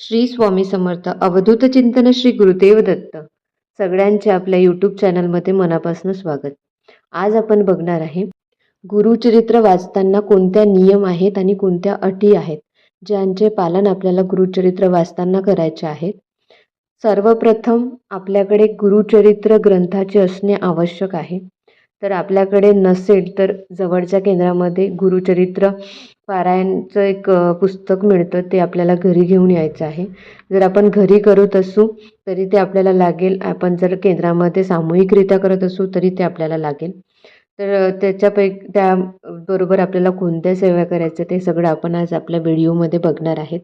श्री स्वामी समर्थ अवधूत चिंतन श्री गुरुदेव दत्त. सगळ्यांचे आपल्या यूट्यूब चॅनलमध्ये मनापासून स्वागत. आज आपण बघणार आहे गुरुचरित्र वाचताना कोणत्या नियम आहेत आणि कोणत्या अटी आहेत ज्यांचे पालन आपल्याला गुरुचरित्र वाचताना करायचे आहेत सर्वप्रथम आपल्याकडे गुरुचरित्र ग्रंथाचे असणे आवश्यक आहे. तर आपल्याकडे नसेल तर जवळच्या केंद्रामध्ये गुरुचरित्र पारायणचं एक पुस्तक मिळतं ते आपल्याला घरी घेऊन यायचं आहे. जर आपण घरी करत असू तरी ते आपल्याला लागेल. आपण जर केंद्रामध्ये सामूहिकरित्या करत असू तरी ते आपल्याला लागेल. तर त्याच्यापैकी त्याबरोबर आपल्याला कोणत्या सेवा करायच्या ते सगळं आपण आज आपल्या व्हिडिओमध्ये बघणार आहेत.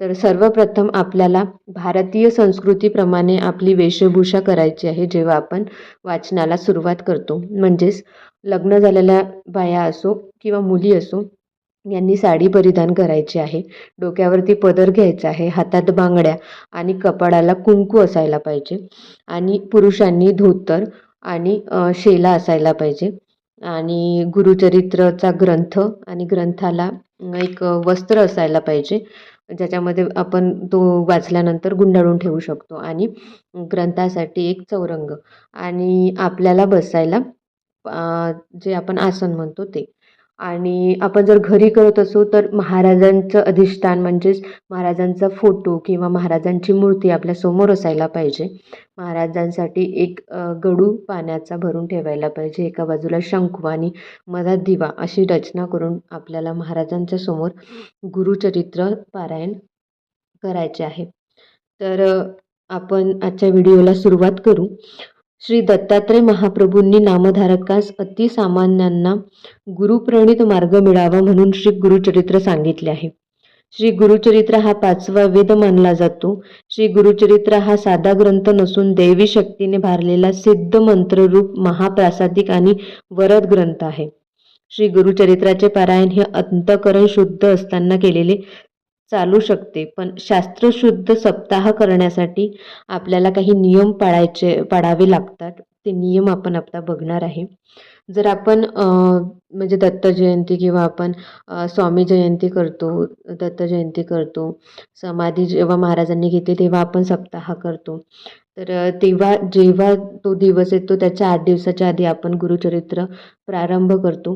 तर सर्वप्रथम आपल्याला भारतीय संस्कृतीप्रमाणे आपली वेशभूषा करायची आहे जेव्हा आपण वाचनाला सुरुवात करतो. म्हणजेच लग्न झालेल्या बाया असो किंवा मुली असो यांनी साडी परिधान करायची आहे. डोक्यावरती पदर घ्यायचा आहे हातात बांगड्या आणि कपाळाला कुंकू असायला पाहिजे आणि पुरुषांनी धोतर आणि शेला असायला पाहिजे. आणि गुरुचरित्रचा ग्रंथ आणि ग्रंथाला एक वस्त्र असायला पाहिजे. ज्याच्यामध्ये आपण तो वाचल्यानंतर गुंडाळून ठेवू शकतो आणि ग्रंथासाठी एक चौरंग आणि आपल्याला बसायला जे आपण आसन म्हणतो ते. आणि आपण जर घरी करत असू तर महाराजांचं अधिष्ठान म्हणजेच महाराजांचा फोटो किंवा महाराजांची मूर्ती आपल्यासमोर असायला पाहिजे. महाराजांसाठी एक गडू पाण्याचा भरून ठेवायला पाहिजे. एका बाजूला शंखू आणि मधात दिवा अशी रचना करून आपल्याला महाराजांच्या समोर गुरुचरित्र पारायण करायचे आहे. तर आपण आजच्या व्हिडिओला सुरुवात करू. श्री दत्तात्रय महाप्रभूंनी नामधारकास अतिसामान्यांना गुरुप्रणित मार्ग मिळावा म्हणून श्री गुरुचरित्र सांगितले आहे. श्री गुरुचरित्र हा पाचवा वेद मानला जातो. श्री गुरुचरित्र हा साधा ग्रंथ नसून दैवी शक्तीने भारलेला सिद्ध मंत्ररूप महाप्रासादिक आणि वरद ग्रंथ आहे. श्री गुरुचरित्राचे पारायण हे अंतकरण शुद्ध असताना केलेले चालू शकते. पण शास्त्रशुद्ध सप्ताह करण्यासाठी आपल्याला काही नियम पाळायचे पाळावे लागतात. ते नियम आपण आता बघणार आहे. जर आपण म्हणजे दत्त जयंती किंवा आपण स्वामी जयंती करतो दत्त जयंती करतो समाधी जेव्हा महाराजांनी घेतली तेव्हा आपण सप्ताह करतो. तर तेव्हा जेव्हा तो दिवस येतो त्याच्या आठ दिवसाच्या आधी आपण गुरुचरित्र प्रारंभ करतो.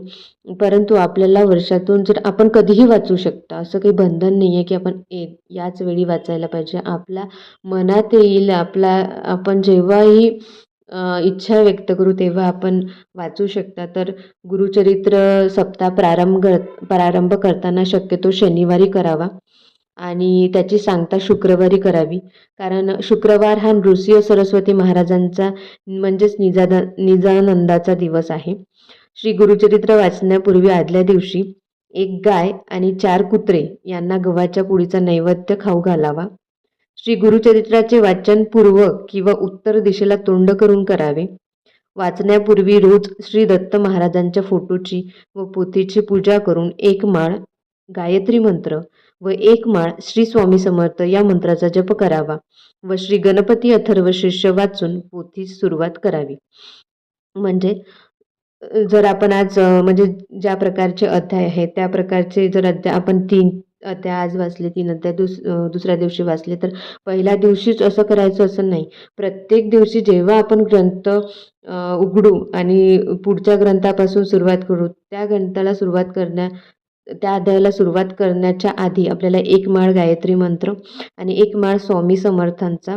परंतु आपल्याला वर्षातून जर आपण कधीही वाचू शकता असं काही बंधन नाही आहे की आपण ए याच वेळी वाचायला पाहिजे. आपल्या मनात येईल आपला आपण जेव्हाही इच्छा व्यक्त करू तेव्हा आपण वाचू शकता. तर गुरुचरित्र सप्ताह प्रारंभ प्रारंभ करताना शक्यतो शनिवारी करावा. आणि त्याची सांगता शुक्रवारी करावी. कारण शुक्रवार हा नृसिंह सरस्वती महाराजांचा म्हणजेच निजादा निजानंदाचा दिवस आहे. श्री गुरुचरित्र वाचण्यापूर्वी आदल्या दिवशी एक गाय आणि चार कुत्रे यांना गव्हाच्या पुडीचा नैवेद्य खाऊ घालावा. श्री गुरुचरित्राचे वाचन पूर्व किंवा उत्तर दिशेला तोंड करून करावे. वाचण्यापूर्वी रोज श्री दत्त महाराजांच्या फोटोची व पोथीची पूजा करून एक माळ गायत्री मंत्र व एक माळ श्री स्वामी समर्थ या मंत्राचा जप करावा व श्री गणपती अथर्व शिष्य वाचून पोथीस सुरुवात करावी. म्हणजे जर आपण आज म्हणजे ज्या प्रकारचे अध्याय आहेत त्या प्रकारचे जर अध्याय आपण तीन अध्याय आज वाचले तीन अध्याय दुस दुसऱ्या दिवशी वाचले तर पहिल्या दिवशीच असं करायचं असं नाही. प्रत्येक दिवशी जेव्हा आपण ग्रंथ उघडू आणि पुढच्या ग्रंथापासून सुरुवात करू त्या ग्रंथाला सुरुवात करण्या त्या अध्यायाला सुरुवात करण्याच्या आधी आपल्याला एक माळ गायत्री मंत्र आणि एक माळ स्वामी समर्थांचा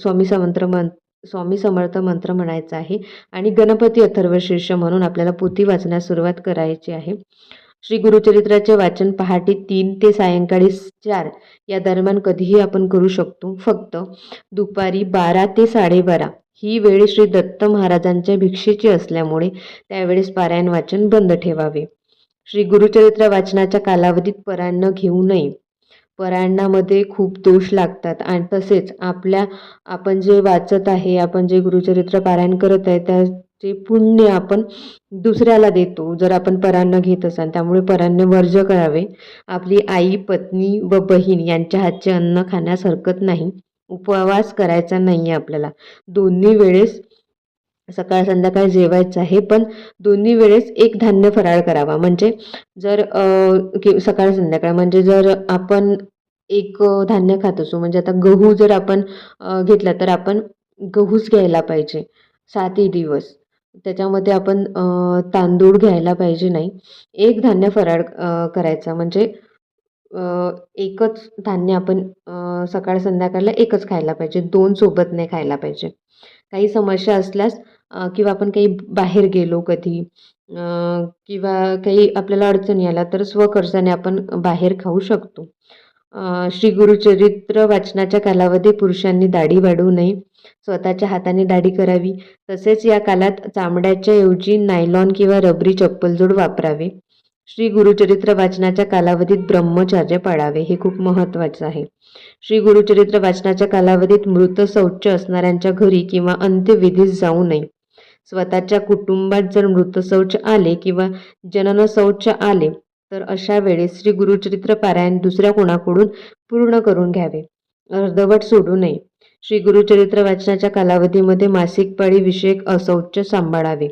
स्वामी समंत्र मं स्वामी समर्थ मंत्र म्हणायचा आहे. आणि गणपती अथर्वशीर्ष म्हणून आपल्याला पोथी वाचण्यास सुरुवात करायची आहे. श्री गुरुचरित्राचे वाचन पहाटे तीन ते सायंकाळी चार या दरम्यान कधीही आपण करू शकतो. फक्त दुपारी बारा ते साडेबारा ही वेळ श्री दत्त महाराजांच्या भिक्षेची असल्यामुळे त्यावेळेस पारायण वाचन बंद ठेवावे. श्री गुरुचरित्र वाचनाच्या कालावधीत परांना घेऊ नये. परायणामध्ये खूप दोष लागतात आणि तसेच आपल्या आपण जे वाचत आहे आपण जे गुरुचरित्र पारायण करत आहे त्याचे पुण्य आपण दुसऱ्याला देतो जर आपण परान्न घेत असाल त्यामुळे परान्न वर्ज करावे. आपली आई पत्नी व बहीण यांच्या हातचे अन्न खाण्यास हरकत नाही. उपवास करायचा नाही आहे आपल्याला. दोन्ही वेळेस सकाळ संध्याकाळ जेवायचं आहे पण दोन्ही वेळेस एक धान्य फराळ करावा. म्हणजे जर सकाळ संध्याकाळ म्हणजे जर आपण एक धान्य खात असू म्हणजे आता गहू जर आपण घेतला तर आपण गहूच घ्यायला पाहिजे. सातही दिवस. त्याच्यामध्ये आपण तांदूळ घ्यायला पाहिजे नाही. एक धान्य फराळ करायचा. म्हणजे एकच धान्य आपण सकाळ संध्याकाळला एकच खायला पाहिजे. दोन सोबत नाही खायला पाहिजे. काही समस्या असल्यास किंवा आपण काही बाहेर गेलो कधी किंवा काही आपल्याला अडचणी आल्या तर स्वखर्चाने आपण बाहेर खाऊ शकतो. श्री गुरुचरित्र वाचनाच्या कालावधी पुरुषांनी दाढी वाढवू नये. स्वतःच्या हाताने दाढी करावी. तसेच या कालात चामड्याच्या ऐवजी नायलॉन किंवा रबरी चप्पलजोड वापरावे. श्री गुरुचरित्र वाचनाच्या कालावधीत ब्रह्मचर्य पाळावे हे खूप महत्त्वाचं आहे. श्री गुरुचरित्र वाचनाच्या कालावधीत मृत शौच असणाऱ्यांच्या घरी किंवा अंत्यविधीस जाऊ नये. स्वतःच्या कुटुंबात जर मृत शौच आले किंवा जनन शौच आले तर अशा वेळेस श्री गुरुचरित्र पारायण दुसऱ्या कोणाकडून पूर्ण करून घ्यावे? अर्धवट सोडू नये. श्री गुरुचरित्र वाचनाच्या कालावधीमध्ये मासिक पाळी विषयक असौच सांभाळावे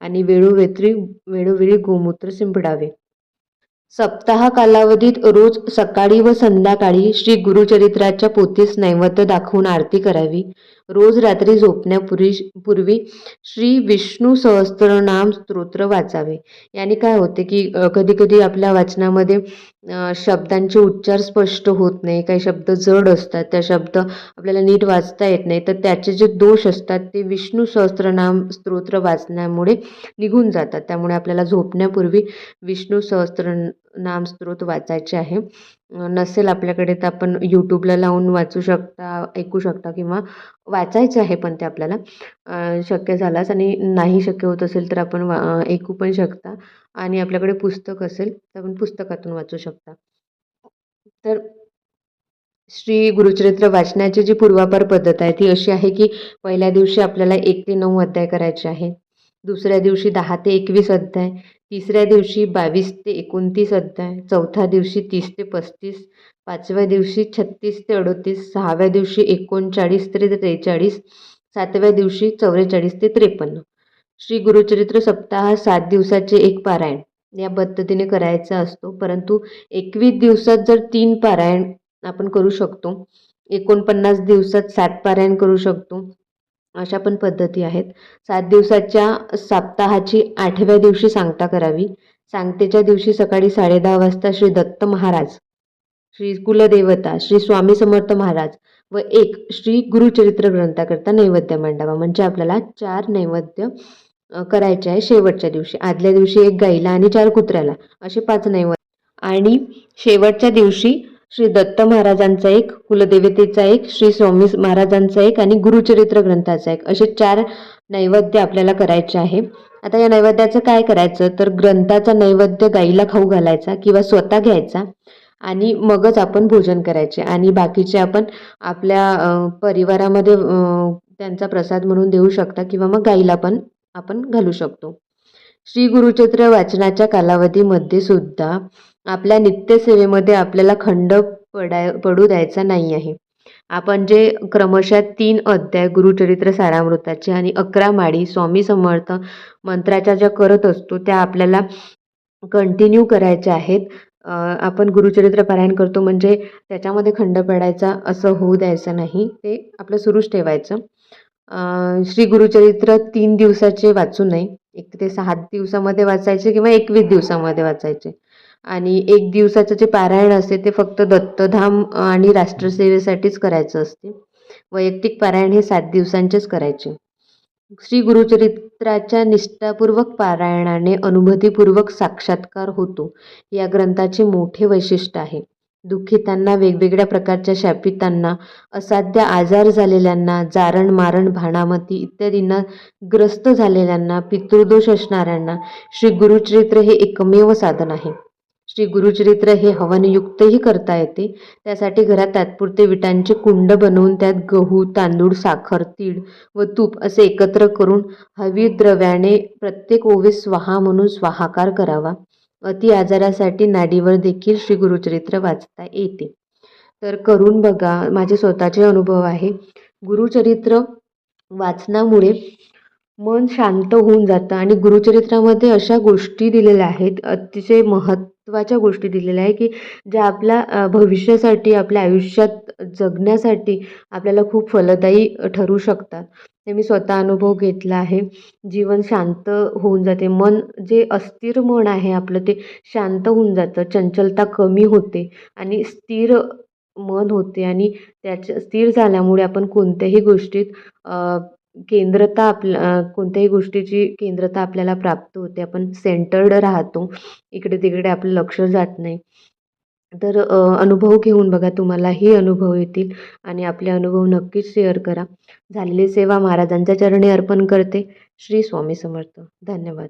आणि वेळोवेत्री वेळोवेळी गोमूत्र शिंपडावे सप्ताह कालावधीत रोज सकाळी व संध्याकाळी श्री गुरुचरित्राच्या पोथीस नैवेद्य दाखवून आरती करावी. रोज रात्री झोपण्यापूर्वी पूर्वी श्री विष्णू सहस्त्रनाम स्तोत्र वाचावे. याने काय होते की कधी कधी आपल्या वाचनामध्ये शब्दांचे उच्चार स्पष्ट होत नाही काही शब्द जड असतात त्या शब्द आपल्याला नीट वाचता येत नाही तर त्याचे जे दोष असतात ते विष्णू सहस्त्रनाम स्तोत्र वाचण्यामुळे निघून जातात. त्यामुळे आपल्याला झोपण्यापूर्वी विष्णू सहस्त्र नाम वाचायचे आहे. नसेल आपल्याकडे तर आपण यूट्यूबला लावून वाचू शकता ऐकू शकता किंवा वाचायचं आहे पण ते आपल्याला. शक्य झाल्यास आणि नाही शक्य होत असेल तर आपण वा ऐकू पण शकता. आणि आपल्याकडे पुस्तक असेल तर आपण पुस्तकातून वाचू शकता. तर श्री गुरुचरित्र वाचण्याची जी पूर्वापार पद्धत आहे ती अशी आहे की पहिल्या दिवशी आपल्याला एक ते नऊ अध्याय करायचे आहे दुसऱ्या दिवशी दहा ते एकवीस अध्याय तिसऱ्या दिवशी बावीस ते एकोणतीस अध्याय चौथ्या दिवशी तीस ते पस्तीस पाचव्या दिवशी छत्तीस ते अडोतीस सहाव्या दिवशी एकोणचाळीस ते त्रेचाळीस सातव्या दिवशी चौवेचाळीस ते त्रेपन्न. श्री गुरुचरित्र सप्ताह सात दिवसाचे एक पारायण. या पद्धतीने करायचा असतो परंतु एकवीस दिवसात जर तीन पारायण आपण करू शकतो एकोणपन्नास दिवसात सात पारायण करू शकतो अशा पण पद्धती आहेत. सात दिवसाच्या सप्ताहाची आठव्या दिवशी सांगता करावी. सांगतेच्या दिवशी सकाळी साडेदहा वाजता श्री दत्त महाराज श्री कुलदेवता श्री स्वामी समर्थ महाराज व एक श्री गुरुचरित्र ग्रंथाकरता नैवेद्य मांडावा. म्हणजे आपल्याला चार नैवेद्य करायचे आहे शेवटच्या दिवशी. आदल्या दिवशी एक गाईला आणि चार कुत्र्याला असे पाच नैवेद्य. आणि शेवटच्या दिवशी श्री दत्त महाराजांचा एक कुलदेवतेचा एक श्री स्वामी महाराजांचा एक आणि गुरुचरित्र ग्रंथाचा एक. असे चार नैवेद्य आपल्याला करायचे आहे. आता या नैवेद्याचं काय करायचं? तर ग्रंथाचा नैवेद्य गाईला खाऊ घालायचा किंवा स्वतः घ्यायचा आणि मगच आपण भोजन करायचे आणि बाकीचे आपण आपल्या परिवारामध्ये त्यांचा प्रसाद म्हणून देऊ शकता किंवा मग गाईला पण आपण घालू शकतो. श्री गुरुचरित्र वाचनाच्या कालावधीमध्ये सुद्धा आपल्या नित्यसेवेमध्ये आपल्याला खंड पडाय पडू द्यायचा नाही आहे. आपण जे क्रमशः तीन अध्याय गुरुचरित्र सारामृताचे आणि अकरा माळी स्वामी समर्थ मंत्राच्या ज्या करत असतो त्या आपल्याला कंटिन्यू करायच्या आहेत. आपण गुरुचरित्र पारायण करतो म्हणजे त्याच्यामध्ये खंड पडायचा असं होऊ द्यायचं नाही ते आपलं सुरूच ठेवायचं. श्री गुरुचरित्र तीन दिवसाचे वाचू नये. एक ते सहा दिवसामध्ये वाचायचे किंवा एकवीस दिवसामध्ये वाचायचे. आणि एक दिवसाचं जे पारायण असते ते फक्त दत्तधाम आणि राष्ट्रसेवेसाठीच करायचं असते. वैयक्तिक पारायण हे सात दिवसांचेच करायचे. श्री गुरुचरित्राच्या निष्ठापूर्वक पारायणाने अनुभूतीपूर्वक साक्षात्कार होतो. या ग्रंथाचे मोठे वैशिष्ट्य आहे. दुःखितांना वेगवेगळ्या प्रकारच्या शापितांना असाध्य आजार झालेल्यांना जारण मारण भाणामती इत्यादींना ग्रस्त झालेल्यांना पितृदोष असणाऱ्यांना श्री गुरुचरित्र हे एकमेव साधन आहे. श्री गुरुचरित्र हे हवनयुक्तही करता येते. त्यासाठी घरात तात्पुरते विटांचे कुंड बनवून त्यात गहू तांदूळ साखर तीळ व तूप असे एकत्र करून हवी द्रव्याने प्रत्येक ओवीस स्वाहा म्हणून स्वाहाकार करावा. अति आजारासाठी नाडीवर देखील श्री गुरुचरित्र वाचता येते. तर करून बघा माझे स्वतःचे अनुभव आहे. गुरुचरित्र वाचनामुळे मन शांत होऊन जातं आणि गुरुचरित्रामध्ये अशा गोष्टी दिलेल्या आहेत अतिशय महत् महत्त्वाच्या गोष्टी दिलेल्या आहे की ज्या आपल्या भविष्यासाठी आपल्या आयुष्यात जगण्यासाठी आपल्याला खूप फलदायी ठरू शकतात. हे मी स्वतः अनुभव घेतला आहे. जीवन शांत होऊन जाते. मन जे अस्थिर मन आहे आपलं ते शांत होऊन जातं. चंचलता कमी होते आणि स्थिर मन होते आणि त्याच्या स्थिर झाल्यामुळे आपण कोणत्याही गोष्टीत केंद्रता आपल्या कोणत्याही गोष्टीची केंद्रता आपल्याला प्राप्त होते. आपण सेंटर्ड राहतो. इकडे तिकडे आपलं लक्ष जात नाही. तर अनुभव घेऊन बघा तुम्हालाही अनुभव येतील आणि आपले अनुभव नक्कीच शेअर करा. झालेली सेवा महाराजांच्या चरणी अर्पण करते. श्री स्वामी समर्थ. धन्यवाद.